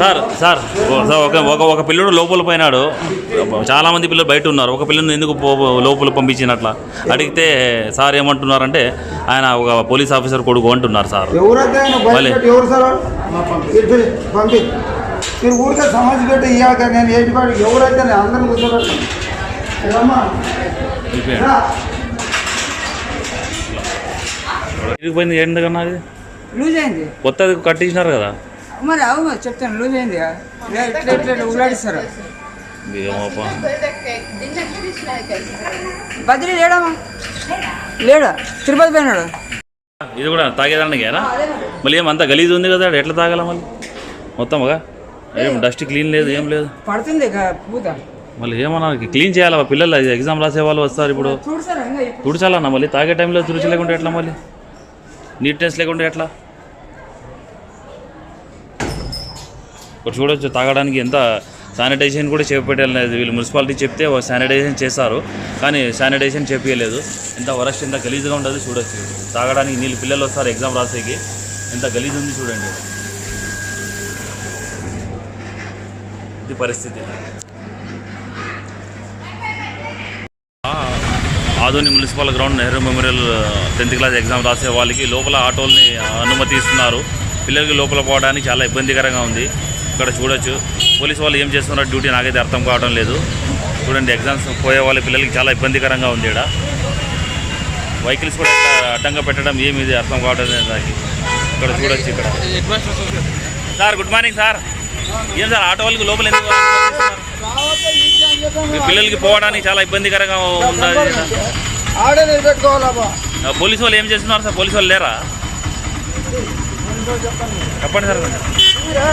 Sir sir sir ఒక ఒక ఒక పిల్లడు లోపల పోయినాడు. చాలా మంది పిల్లలు బయట ఉన్నారు. ఒక పిల్లని ఎందుకు లోపల పంపించినట్ల? అడిగితే సార్ ఏమంటున్నారంటే ఆయన ఒక పోలీస్ ఆఫీసర్ కొడుకు అంటున్నారు సార్. ఎవరైతే మీరు ఊరికే సమాజ్ పెట్టి నేను ఏంటి ఇరిగిపోయింది ఎందుకన్నా అది? లూజ్ అయింది. కొత్తది కట్టించినారు కదా? మరి అవును చెప్తాను లూజ్ అయింది. ఇట్లా ఇట్లా ఏమోపా. బదిలీ లేడమ్మా లేడా తిరుపతి పోయినాడు. ఇది కూడా తాగేదానికేనా మళ్ళీ ఏం అంత గలీజ్ ఉంది కదా ఎట్లా తాగాల మళ్ళీ? మొత్తంగా ఏం డస్ట్ క్లీన్ లేదు ఏం లేదు. పడుతుంది పూత. మళ్ళీ ఏమన్నా క్లీన్ చేయాలా? పిల్లలు ఎగ్జామ్ రాసే వాళ్ళు వస్తారు ఇప్పుడు. తుడిచాలన్నా మళ్ళీ? తాగే టైంలో తుడిచి లేకుంటే ఎట్లా మళ్ళీ? నీట్నెస్ లేకుండా ఎట్లా? ఇప్పుడు చూడొచ్చు తాగడానికి ఎంత శానిటైజేషన్ కూడా చేపట్టలేదు వీళ్ళు మున్సిపాలిటీ చెప్తే శానిటైజేషన్ చేస్తారు కానీ శానిటైజేషన్ చెప్పలేదు ఎంత వరస్ట్ ఎంత గలీజ్గా ఉండదు చూడొచ్చు. తాగడానికి నీళ్ళు పిల్లలు వస్తారు ఎగ్జామ్ రాసేకి. ఎంత గలీజ్ ఉంది చూడండి. ఇది పరిస్థితి. Adoni municipal ground Nehru memorial tenth class exam రాసే వాళ్ళకి లోపల ఆటోల్ని అనుమతి ఇస్తున్నారు పిల్లలకి లోపల పోవడానికి చాలా ఇబ్బందికరంగా ఉంది. ఇక్కడ చూడొచ్చు. పోలీస్ వాళ్ళు ఏం చేస్తున్నారో డ్యూటీ నాకైతే అర్థం కావడం లేదు. చూడండి ఎగ్జామ్స్ పోయే వాళ్ళ పిల్లలకి చాలా ఇబ్బందికరంగా ఉంది ఇక్కడ వెహికల్స్ కూడా అడ్డంగా పెట్టడం ఏమి ఇది అర్థం కావడం లేదు నాకు. ఇక్కడ చూడొచ్చు ఇక్కడ. Sir good morning sir. ఏం సార్ ఆటో వాళ్ళకి లోపల ఎందుకు పిల్లలకి పోవడానికి చాలా ఇబ్బందికరంగా ఉన్నది ఆడే నిలబెట్టుకోవాలబ్బా ఆ, పోలీసు వాళ్ళు ఏం చేస్తున్నారు సార్? పోలీసు వాళ్ళు లేరా? చెప్పండి సార్. మీరే,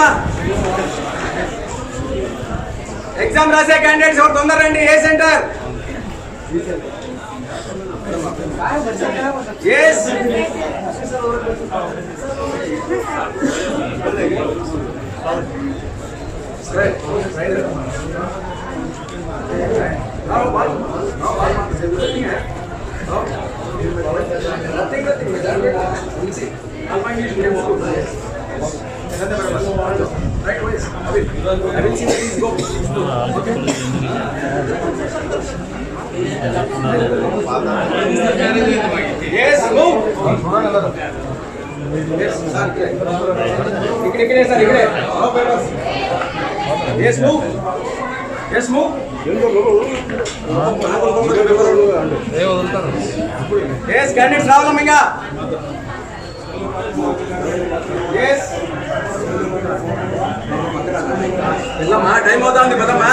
ఈ మాత్రం బండి లేదు, ఉండాలా ఏమవుతుందమ్మా ఎగ్జామ్ రాసే క్యాండిడేట్స్ ఎవరు తొందర రండి ఏ సెంటర్ ఎస్ ఎస్ ఇక్కడ ఇక్కడే సార్ ఇక్కడే. Yes move yes move yes candidates ఇంకా ఎస్ వెళ్ళమ్మా టైం అవుతా ఉంది పదమ్మా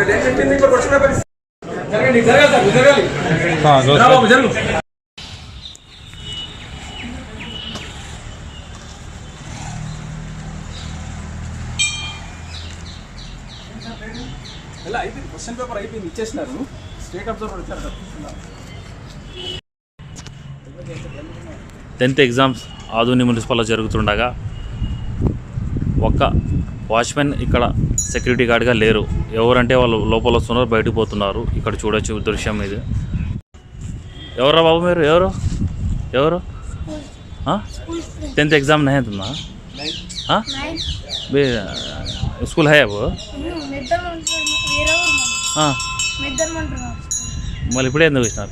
టెన్ ఫిఫ్టీన్ మినిట్లో క్వశ్చన్ పేపర్ జరగండి జరగాలి జరగాలి బాబు జరుగు ఇలా అయిపోయింది క్వశ్చన్ పేపర్ అయిపోయింది ఇచ్చేసినారు స్టేట్ అబ్జర్వర్ వచ్చారు టెన్త్ ఎగ్జామ్స్ ఆదోని మున్సిపల్లో జరుగుతుండగా ఒక్క వాచ్మెన్ ఇక్కడ సెక్యూరిటీ గార్డ్గా లేరు ఎవరంటే వాళ్ళు లోపల వస్తున్నారు బయటకు పోతున్నారు ఇక్కడ చూడొచ్చు దృశ్యం ఇది ఎవరా బాబు మీరు ఎవరు ఎవరు టెన్త్ एग्जाम नहीं है तुम्हारा हाँ बे स्कूल है वो నిద్రమంటున్నాను వేరే ఊరు हाँ నిద్రమంటున్నాను మళ్ళీ ఇప్పుడే ఎందుకు వచ్చినారు